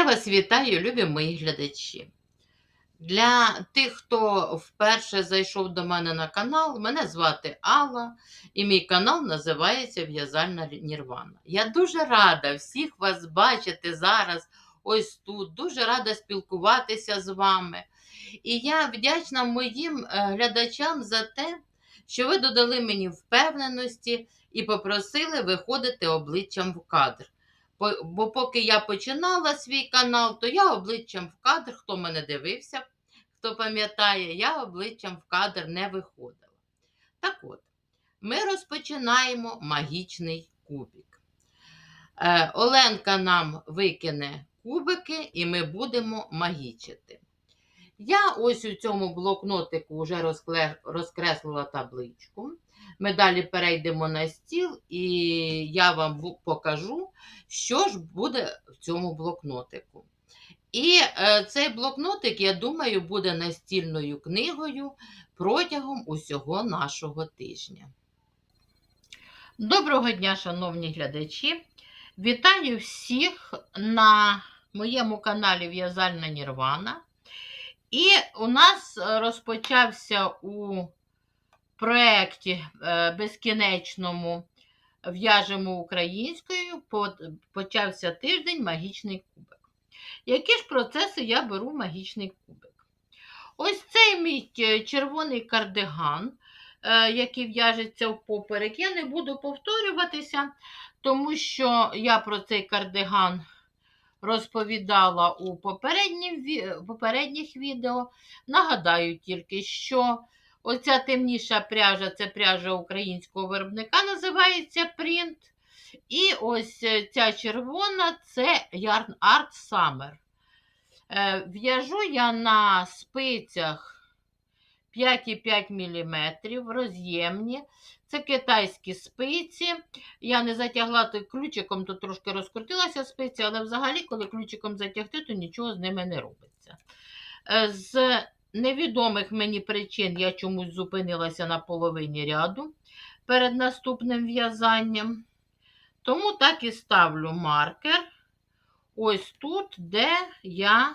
Я вас вітаю, любі мої глядачі. Для тих, хто вперше зайшов до мене на канал, мене звати Алла, і мій канал називається В'язальна Нірвана. Я дуже рада всіх вас бачити зараз ось тут. Дуже рада спілкуватися з вами. І я вдячна моїм е, глядачам за те, що ви додали мені впевненості і попросили виходити обличчям в кадр. Бо, поки я починала свій канал, то я обличчям в кадр, хто мене дивився, хто пам'ятає, я обличчям в кадр не виходила. Так от, ми розпочинаємо магічний кубик. Е, Оленка нам викине кубики, і ми будемо магічити. Я ось у цьому блокнотику вже розкреслила табличку. Ми далі перейдемо на стіл, і я вам покажу, що ж буде в цьому блокнотику. І е, цей блокнотик, я думаю, буде настільною книгою протягом усього нашого тижня. Доброго дня, шановні глядачі! Вітаю всіх на моєму каналі В'язальна Нірвана. І у нас розпочався у проєкті е, безкінечному В'яжемо українською, по- почався тиждень магічний кубик. Які ж процеси я беру в магічний кубик? Ось цей мій е, червоний кардиган, е, який в'яжеться в поперек, я не буду повторюватися, тому що я про цей кардиган розповідала у попередніх відео. Нагадаю тільки, що оця темніша пряжа це пряжа українського виробника, називається Print. І ось е, ця червона це Yarn Art Summer. Е, В'яжу я на спицях 5,5 мм роз'ємні. Це китайські спиці. Я не затягла то ключиком, то трошки розкрутилася спиця, але взагалі, коли ключиком затягти, то нічого з ними не робиться. Е, З невідомих мені причин я чомусь зупинилася на половині ряду перед наступним в'язанням. Тому так і ставлю маркер ось тут, де я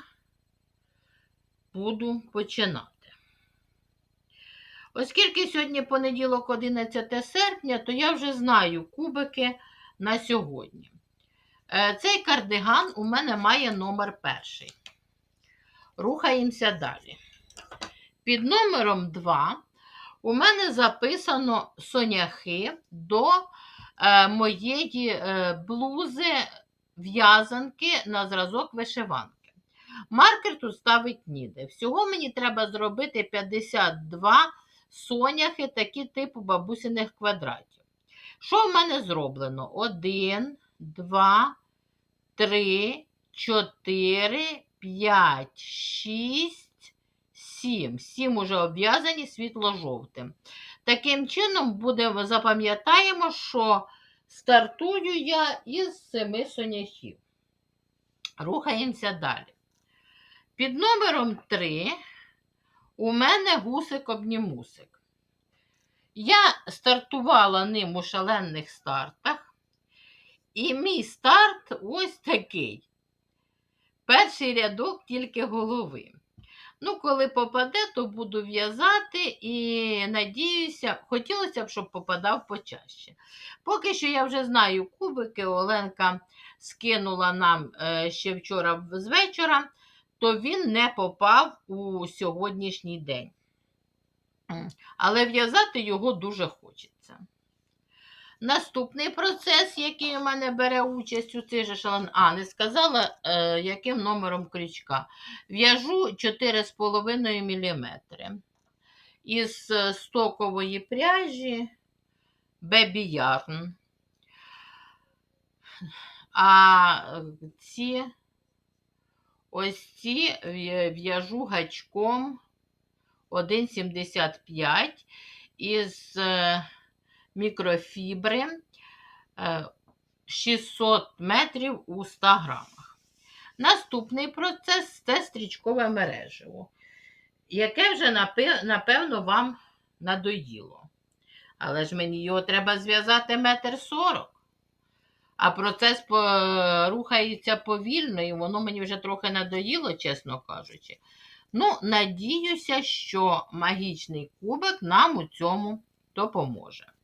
буду починати. Оскільки сьогодні понеділок 11 серпня, то я вже знаю кубики на сьогодні. Е, Цей кардиган у мене має номер перший. Рухаємося далі. Під номером 2 у мене записано соняхи до е, моєї е, блузи в'язанки на зразок вишиванки. Маркер тут ставить ніде. Всього мені треба зробити 52 соняхи, такі типу бабусиних квадратів. Що в мене зроблено? 1, 2, 3, 4, 5, 6, 7. 7 уже обв'язані світло-жовтим. Таким чином, буде, запам'ятаємо, що стартую я із 7 соняхів. Рухаємося далі. Під номером 3 у мене гусик-обнімусик. Я стартувала ним у шалених стартах, і мій старт ось такий. Перший рядок тільки голови. Ну, коли попаде, то буду в'язати і надіюся, хотілося б, щоб попадав почаще. Поки що я вже знаю кубики, Оленка скинула нам е, ще вчора з вечора, то він не попав у сьогоднішній день. Але в'язати його дуже хочеться. Наступний процес, який у мене бере участь у цей же шалан. А, не сказала, е, яким номером крючка. В'яжу 4,5 мм. Із е, стокової пряжі Baby Yarn. А е, ці ось ці в'яжу гачком 1,75 із е, мікрофібри е, 600 метрів у 100 грамах. Наступний процес це стрічкове мережево, яке вже напевно вам надоїло. Але ж мені його треба зв'язати метр сорок. а процес рухається повільно, і воно мені вже трохи надоїло, чесно кажучи. Ну, надіюся, що магічний кубик нам у цьому допоможе.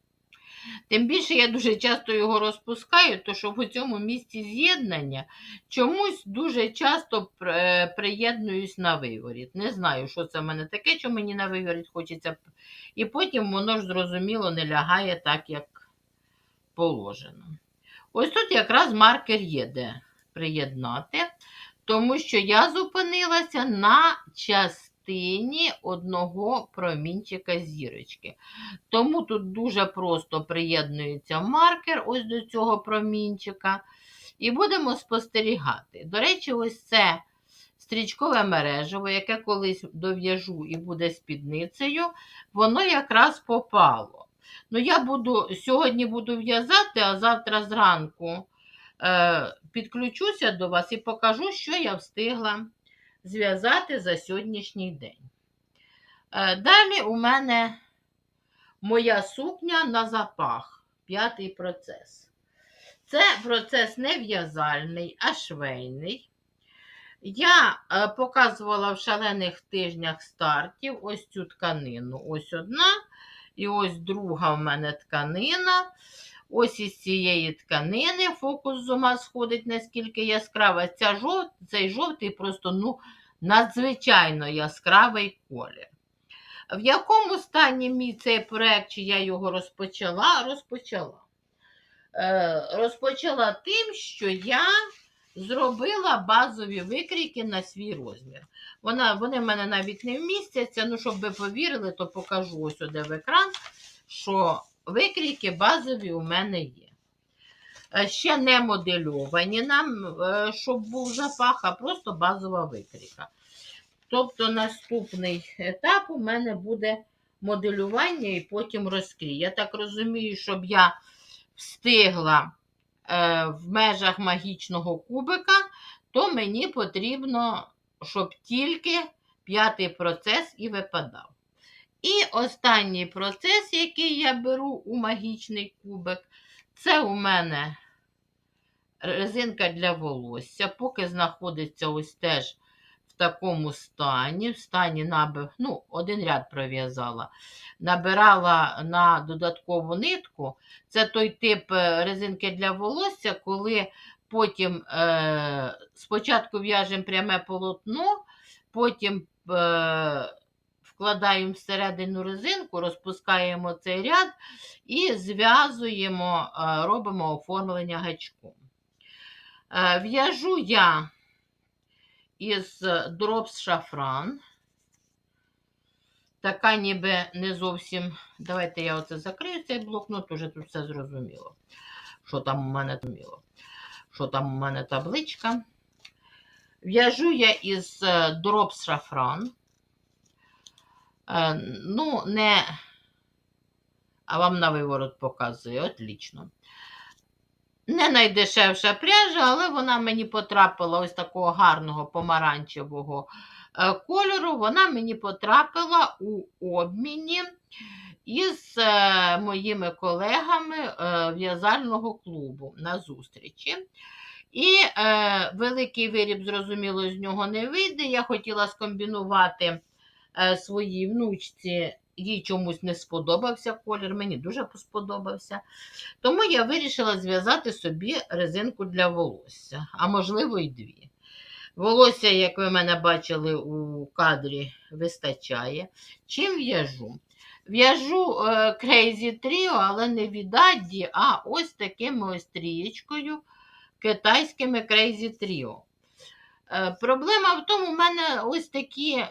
Тим більше я дуже часто його розпускаю, то що в цьому місці з'єднання чомусь дуже часто приєднуюсь на виворіт. Не знаю, що це в мене таке, що мені на виворіт хочеться. І потім воно ж зрозуміло не лягає так, як положено. Ось тут якраз маркер є де приєднати, тому що я зупинилася на частині одного промінчика зірочки. Тому тут дуже просто приєднується маркер ось до цього промінчика. І будемо спостерігати. До речі, ось це стрічкове мережево, яке колись дов'яжу і буде спідницею, воно якраз попало. Ну, я буду сьогодні буду в'язати, а завтра зранку е, підключуся до вас і покажу, що я встигла зв'язати за сьогоднішній день. Е, далі у мене моя сукня на запах. П'ятий процес. Це процес не в'язальний, а швейний. Я е, показувала в шалених тижнях стартів ось цю тканину. Ось одна, і ось друга в мене тканина. Ось із цієї тканини фокус з ума сходить, наскільки яскрава. Ця жов... Цей жовтий просто ну, надзвичайно яскравий колір. В якому стані мій цей проект, чи я його розпочала? Розпочала. Е, розпочала тим, що я зробила базові викрійки на свій розмір. Вона, вони в мене навіть не вмістяться. Ну, щоб ви повірили, то покажу ось сюди в екран, що викрійки базові у мене є. Е, Ще не моделювані нам, е, щоб був запах, а просто базова викрійка. Тобто наступний етап у мене буде моделювання і потім розкрій. Я так розумію, щоб я встигла е, в межах магічного кубика, то мені потрібно, щоб тільки п'ятий процес і випадав. І останній процес, який я беру у магічний кубик, це у мене резинка для волосся, поки знаходиться ось теж в такому стані, в стані набив, ну, один ряд пров'язала, набирала на додаткову нитку. Це той тип е, резинки для волосся, коли потім е, спочатку в'яжемо пряме полотно, потім е, вкладаємо всередину резинку, розпускаємо цей ряд і зв'язуємо, е, робимо оформлення гачком. Е, В'яжу я із Drops шафран. Така ніби не зовсім. Давайте я оце закрию цей блокнот, уже тут все зрозуміло. Що там у мене зрозуміло. Що там у мене табличка. В'яжу я із е, Drops шафран. Е, Ну, не. А вам на виворот показує, отлично. Не найдешевша пряжа, але вона мені потрапила ось такого гарного помаранчевого е, кольору. Вона мені потрапила у обміні із е, моїми колегами в'язального клубу на зустрічі. І е, великий виріб, зрозуміло, з нього не вийде. Я хотіла скомбінувати своїй внучці, їй чомусь не сподобався колір, мені дуже сподобався. Тому я вирішила зв'язати собі резинку для волосся, а можливо, й дві. Волосся, як ви мене бачили у кадрі, вистачає. Чим в'яжу? В'яжу е, Crazy Trio, але не від Addi, а ось такими ось трієчкою китайськими Crazy Trio. Е, проблема в тому, у мене ось такі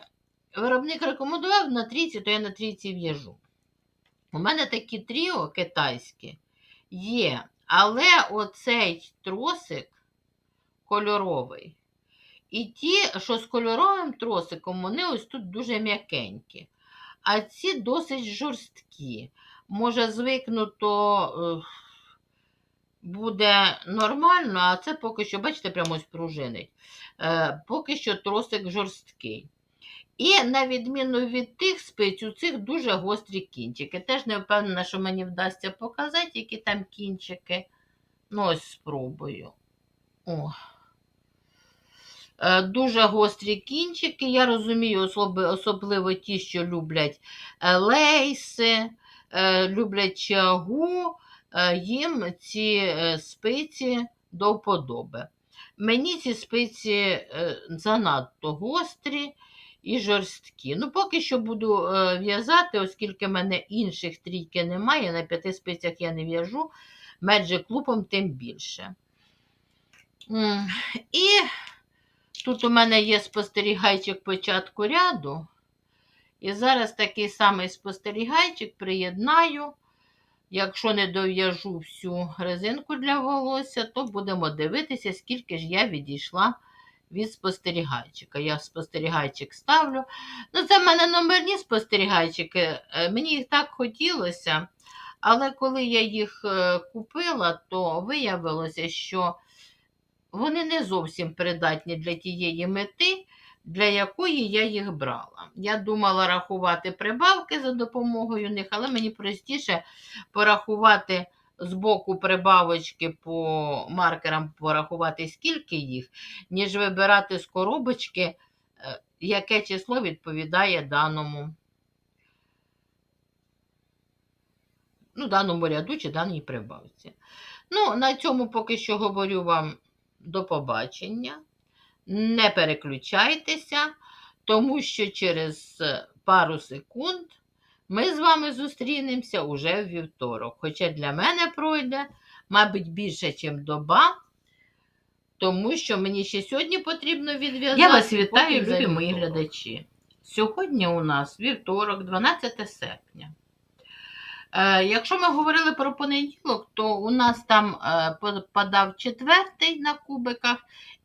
виробник рекомендував на трійці, то я на трійці в'яжу. У мене такі тріо китайські є, але оцей тросик кольоровий. І ті, що з кольоровим тросиком, вони ось тут дуже м'якенькі. А ці досить жорсткі. Може, звикнуто е, буде нормально, а це поки що, бачите, прямо ось пружинить. Е, Поки що тросик жорсткий. І на відміну від тих спиць, у цих дуже гострі кінчики. Теж не впевнена, що мені вдасться показати, які там кінчики. Ну, ось спробую. О. Е, Дуже гострі кінчики. Я розумію, особливо ті, що люблять е, лейси, е, люблять чагу, їм ці спиці до вподоби. Мені ці спиці занадто гострі і жорсткі. Ну, поки що буду е, в'язати, оскільки в мене інших трійки немає, на п'яти спицях я не в'яжу, Magic клубом тим більше. І тут у мене є спостерігайчик початку ряду. І зараз такий самий спостерігайчик приєднаю. Якщо не дов'яжу всю резинку для волосся, то будемо дивитися, скільки ж я відійшла від спостерігайчика. Я спостерігайчик ставлю. Ну, це в мене номерні спостерігайчики. Е, Мені їх так хотілося. Але коли я їх е, купила, то виявилося, що вони не зовсім придатні для тієї мети, для якої я їх брала. Я думала рахувати прибавки за допомогою них, але мені простіше порахувати з боку прибавочки по маркерам, порахувати, скільки їх, ніж вибирати з коробочки, е, яке число відповідає даному, ну, даному ряду чи даній прибавці. Ну, на цьому поки що говорю вам до побачення. Не переключайтеся, тому що через пару секунд ми з вами зустрінемося уже в вівторок. Хоча для мене пройде, мабуть, більше, ніж доба, тому що мені ще сьогодні потрібно відв'язати. Я вас вітаю, любі мої глядачі. Сьогодні у нас вівторок, 12 серпня. Е, якщо ми говорили про понеділок, то у нас там е, попадав четвертий на кубиках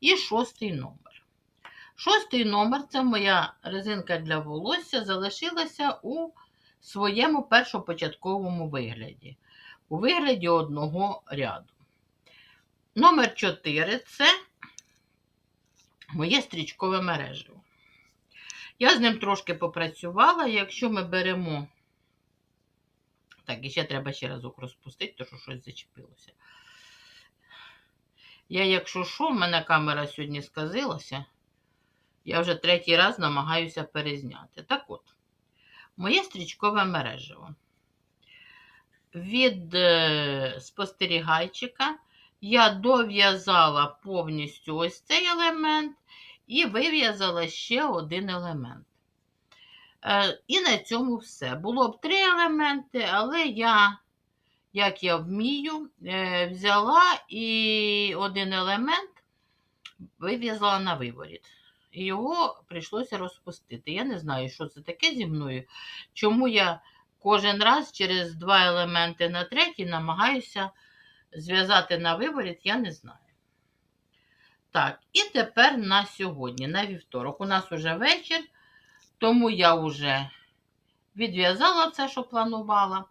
і шостий номер. Шостий номер це моя резинка для волосся, залишилася у своєму першопочатковому вигляді, у вигляді одного ряду. Номер 4 це моє стрічкове мережево. Я з ним трошки попрацювала. Якщо ми беремо. Так, і ще треба ще разок розпустити, тому що щось зачепилося. Я, якщо що, в мене камера сьогодні сказилася. Я вже третій раз намагаюся перезняти. Так от, моє стрічкове мережево. Від е, спостерігайчика я дов'язала повністю ось цей елемент і вив'язала ще один елемент. Е, І на цьому все. Було б три елементи, але я, як я вмію, е, взяла і один елемент вив'язала на виворіт. І його прийшлося розпустити. Я не знаю, що це таке зі мною. Чому я кожен раз через два елементи на третій намагаюся зв'язати на виворіт, я не знаю. Так, і тепер на сьогодні, на вівторок. У нас уже вечір. Тому я вже відв'язала все, що планувала.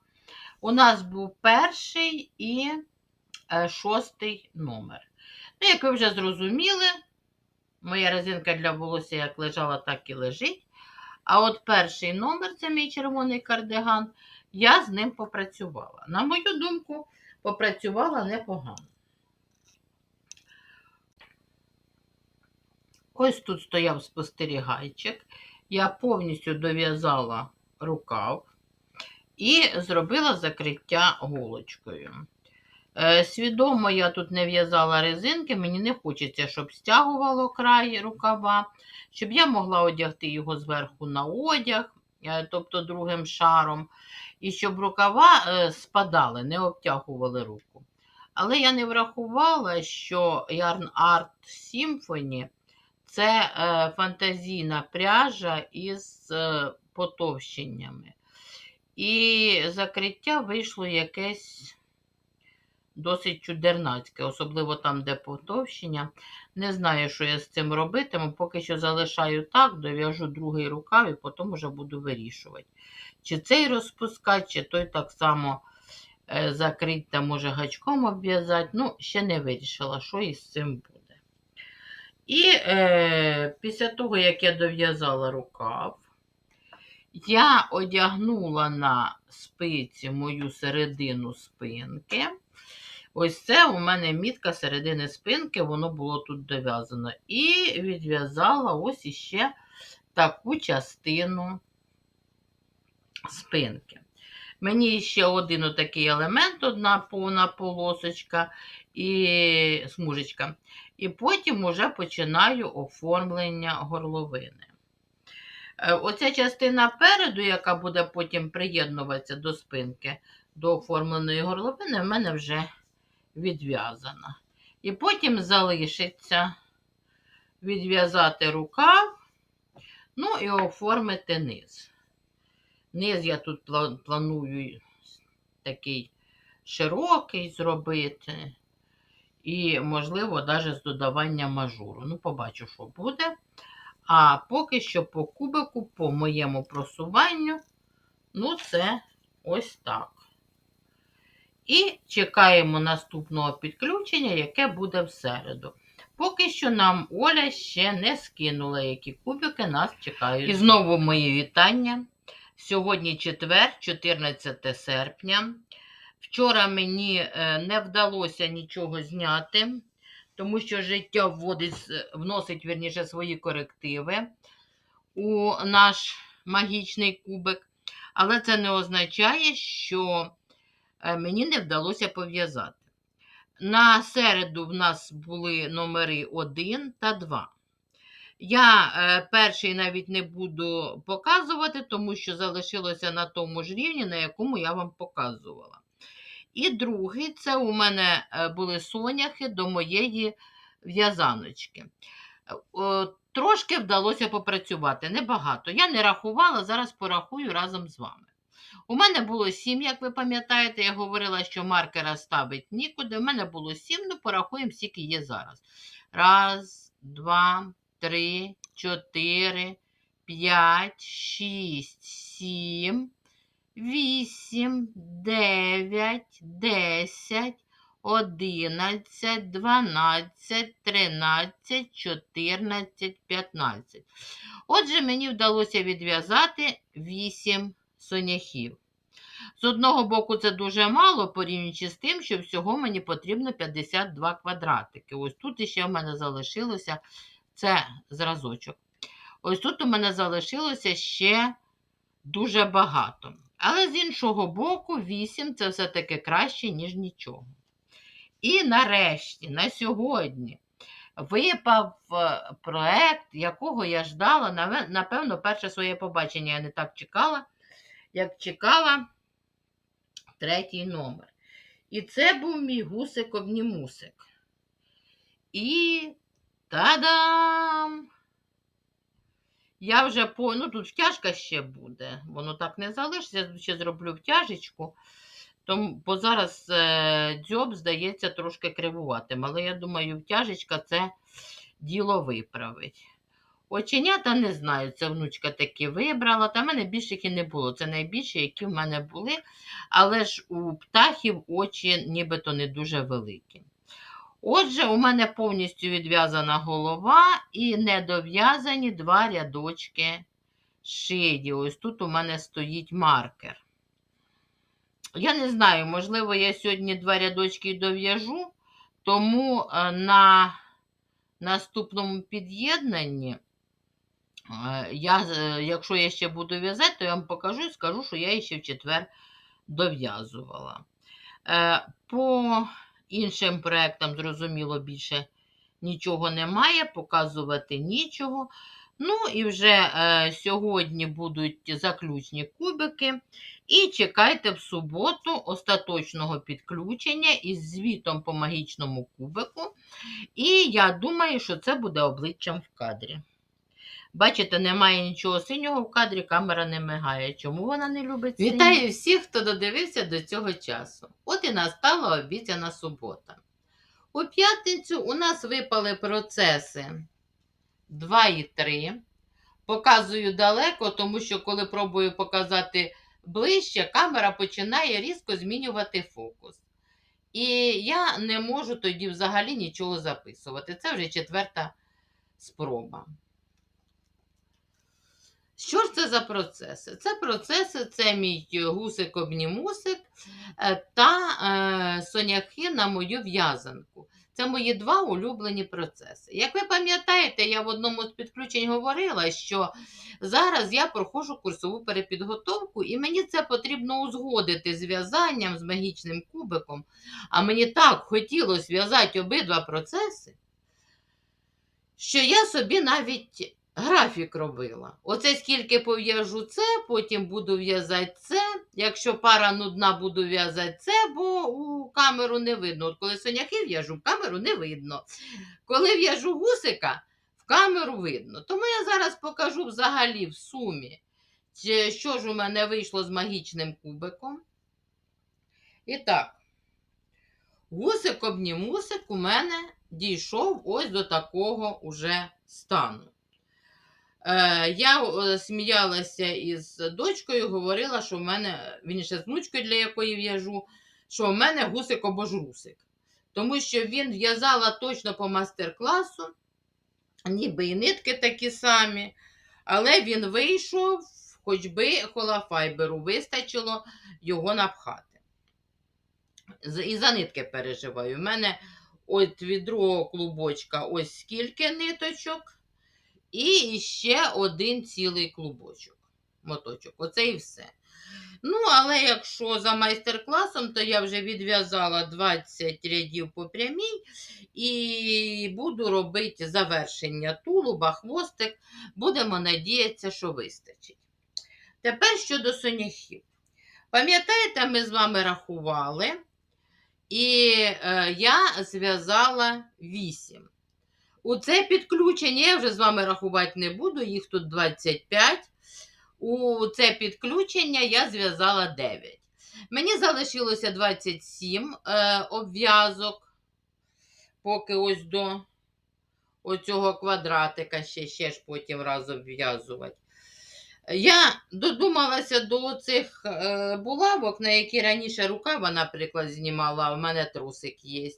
У нас був перший і е, шостий номер. Ну, як ви вже зрозуміли, моя резинка для волосся як лежала, так і лежить. А от перший номер це мій червоний кардиган, я з ним попрацювала. На мою думку, попрацювала непогано. Ось тут стояв спостерігайчик. Я повністю дов'язала рукав і зробила закриття голочкою. Е, свідомо я тут не в'язала резинки, мені не хочеться, щоб стягувало край рукава, щоб я могла одягти його зверху на одяг, е, тобто другим шаром, і щоб рукава е, спадали, не обтягували руку. Але я не врахувала, що Yarn Art Symphony це фантазійна пряжа із потовщеннями. І закриття вийшло якесь досить чудернацьке, особливо там, де потовщення. Не знаю, що я з цим робитиму. Поки що залишаю так, дов'яжу другий рукав і потім вже буду вирішувати. Чи цей розпускати, чи той так само е, закрити, та може гачком обв'язати. Ну, ще не вирішила, що із цим буде. І е, після того, як я дов'язала рукав, я одягнула на спиці мою середину спинки. Ось це у мене мітка середини спинки, воно було тут дов'язано. І відв'язала ось іще таку частину спинки. Мені ще один отакий елемент, одна повна полосочка і смужечка. І потім уже починаю оформлення горловини. Е, Оця частина переду, яка буде потім приєднуватися до спинки, до оформленої горловини, в мене вже відв'язана. І потім залишиться відв'язати рукав, ну і оформити низ. Низ я тут планую такий широкий зробити. І, можливо, навіть з додаванням мажуру. Ну, побачу, що буде. А поки що по кубику, по моєму просуванню, ну, це ось так. І чекаємо наступного підключення, яке буде в середу. Поки що нам Оля ще не скинула, які кубики нас чекають. І знову мої вітання. Сьогодні четвер, 14 серпня. Вчора мені е, не вдалося нічого зняти, тому що життя вводить, вносить вірніше, свої корективи у наш магічний кубик. Але це не означає, що е, мені не вдалося пов'язати. На середу в нас були номери 1 та 2. Я е, перший навіть не буду показувати, тому що залишилося на тому ж рівні, на якому я вам показувала. І другий це у мене е, були соняхи до моєї в'язаночки. Е, Трошки вдалося попрацювати, небагато. Я не рахувала, зараз порахую разом з вами. У мене було сім, як ви пам'ятаєте, я говорила, що маркера ставить нікуди. У мене було сім, ну порахуємо, скільки є зараз. Раз, два, три, чотири, п'ять, шість, сім, вісім, дев'ять, десять, одинадцять, дванадцять, тринадцять, чотирнадцять, п'ятнадцять. Отже, мені вдалося відв'язати вісім соняхів. З одного боку, це дуже мало, порівнюючи з тим, що всього мені потрібно 52 квадратики. Ось тут іще в мене залишилося це зразочок. Ось тут у мене залишилося ще дуже багато. Але з іншого боку, 8 це все-таки краще, ніж нічого. І нарешті, на сьогодні, випав е, проект, якого я ждала, напевно, перше своє побачення я не так чекала, як чекала третій номер. І це був мій гусик обнімусик. І та-дам! Я вже по. Ну, тут втяжка ще буде. Воно так не залишиться. Я ще зроблю втяжечку. Тому, бо зараз е, дзьоб, здається, трошки кривуватим. Але я думаю, втяжечка це діло виправить. Оченята не знаю, це внучка таки вибрала. Та в мене більших і не було. Це найбільші, які в мене були. Але ж у птахів очі нібито не дуже великі. Отже, у мене повністю відв'язана голова і недов'язані два рядочки шиї. Ось тут у мене стоїть маркер. Я не знаю, можливо, я сьогодні два рядочки дов'яжу, тому е, на наступному під'єднанні, я, е, якщо я ще буду в'язати, то я вам покажу і скажу, що я її ще в четвер дов'язувала. Е, По іншим проектам, зрозуміло, більше нічого немає, показувати нічого. Ну і вже е, сьогодні будуть заключні кубики. І чекайте в суботу остаточного підключення із звітом по магічному кубику. І я думаю, що це буде обличчям в кадрі. Бачите, немає нічого синього в кадрі, камера не мигає. Чому вона не любить синє? Вітаю всіх, хто додивився до цього часу. От і настала обіцяна субота. У п'ятницю у нас випали процеси 2 і 3. Показую далеко, тому що коли пробую показати ближче, камера починає різко змінювати фокус. І я не можу тоді взагалі нічого записувати. Це вже четверта спроба. Що ж це за процеси? Це процеси, це мій гусик-обнімусик е, та е, соняхи на мою в'язанку. Це мої два улюблені процеси. Як ви пам'ятаєте, я в одному з підключень говорила, що зараз я проходжу курсову перепідготовку, і мені це потрібно узгодити з в'язанням з магічним кубиком. А мені так хотілося в'язати обидва процеси, що я собі навіть графік робила. Оце скільки пов'яжу це, потім буду в'язати це. Якщо пара нудна, буду в'язати це, бо у камеру не видно. От коли соняхи в'яжу, в камеру не видно. Коли в'яжу гусика, в камеру видно. Тому я зараз покажу взагалі в сумі, що ж у мене вийшло з магічним кубиком. І так, гусик обнімусик у мене дійшов ось до такого уже стану. Е, я е, сміялася із дочкою, говорила, що в мене, він ще з внучкою, для якої в'яжу, що в мене гусик обожрусик. Тому що він в'язала точно по мастер-класу, ніби і нитки такі самі, але він вийшов, хоч би холофайберу вистачило його напхати. І за нитки переживаю. У мене от від клубочка ось скільки ниточок, і ще один цілий клубочок. Моточок. Оце і все. Ну, але якщо за майстер-класом, то я вже відв'язала 20 рядів по прямій і буду робити завершення тулуба, хвостик. Будемо надіятися, що вистачить. Тепер щодо соняхів. Пам'ятаєте, ми з вами рахували, і е, я зв'язала 8. У це підключення я вже з вами рахувати не буду, їх тут 25. У це підключення я зв'язала 9. Мені залишилося 27 е, обв'язок, поки ось до оцього квадратика ще, ще ж потім раз обв'язувати. Я додумалася до цих е, булавок, на які раніше рукава, наприклад, знімала, а в мене трусик є.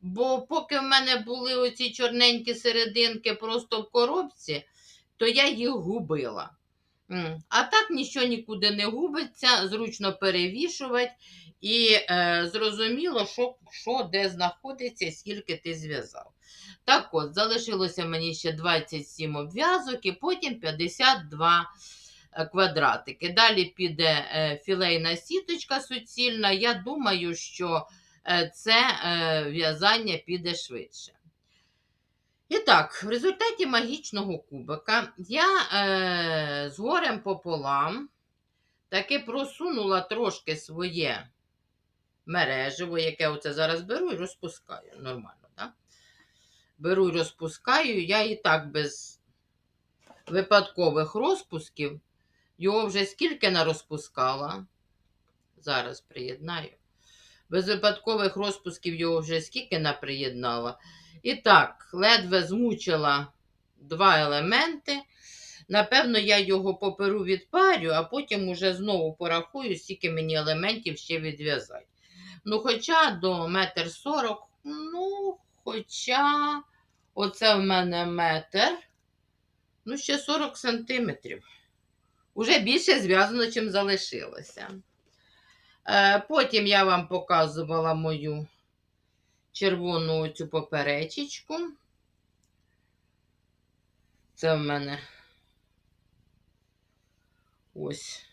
Бо поки в мене були оці чорненькі серединки просто в коробці, то я їх губила. А так нічого нікуди не губиться, зручно перевішувати і е, зрозуміло, що, що де знаходиться, скільки ти зв'язав. Так от, залишилося мені ще 27 обв'язок і потім 52 е, квадратики. Далі піде е, філейна сіточка суцільна. Я думаю, що це е, в'язання піде швидше. І так, в результаті магічного кубика я е, з горем пополам таки просунула трошки своє мереживо, яке оце зараз беру і розпускаю. Нормально, так? Беру і розпускаю. Я і так без випадкових розпусків його вже скільки нарозпускала. Зараз приєднаю. Без випадкових розпусків його вже скільки наприєднала. І так, ледве змучила два елементи. Напевно, я його поперу відпарю, а потім уже знову порахую, скільки мені елементів ще відв'язати. Ну, хоча до метр сорок, ну, хоча оце в мене метр, ну, ще 40 сантиметрів. Уже більше зв'язано, чим залишилося. Е, Потім я вам показувала мою червону цю поперечечку. Це в мене ось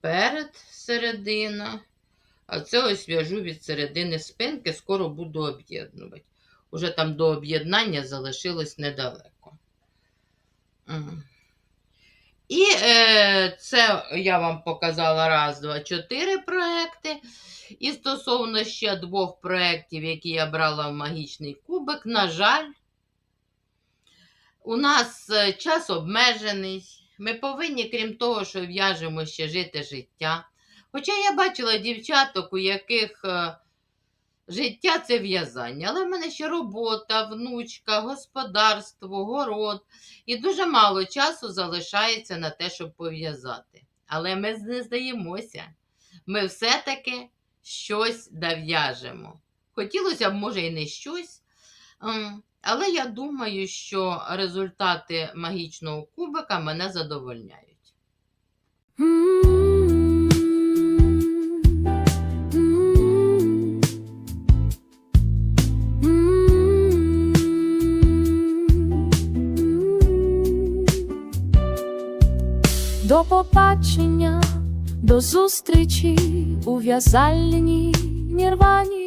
перед середина. А це ось в'яжу від середини спинки, скоро буду об'єднувати. Уже там до об'єднання залишилось недалеко. М. І е, це я вам показала раз, два, чотири проекти. І стосовно ще двох проєктів, які я брала в магічний кубик, на жаль, у нас е, час обмежений. Ми повинні, крім того, що в'яжемо ще жити життя. Хоча я бачила дівчаток, у яких е, життя це в'язання, але в мене ще робота, внучка, господарство, город. І дуже мало часу залишається на те, щоб пов'язати. Але ми не здаємося. Ми все-таки щось дов'яжемо. Хотілося б, може, і не щось. Але я думаю, що результати магічного кубика мене задовольняють. До побачення, до зустрічі у в'язальні нірвані.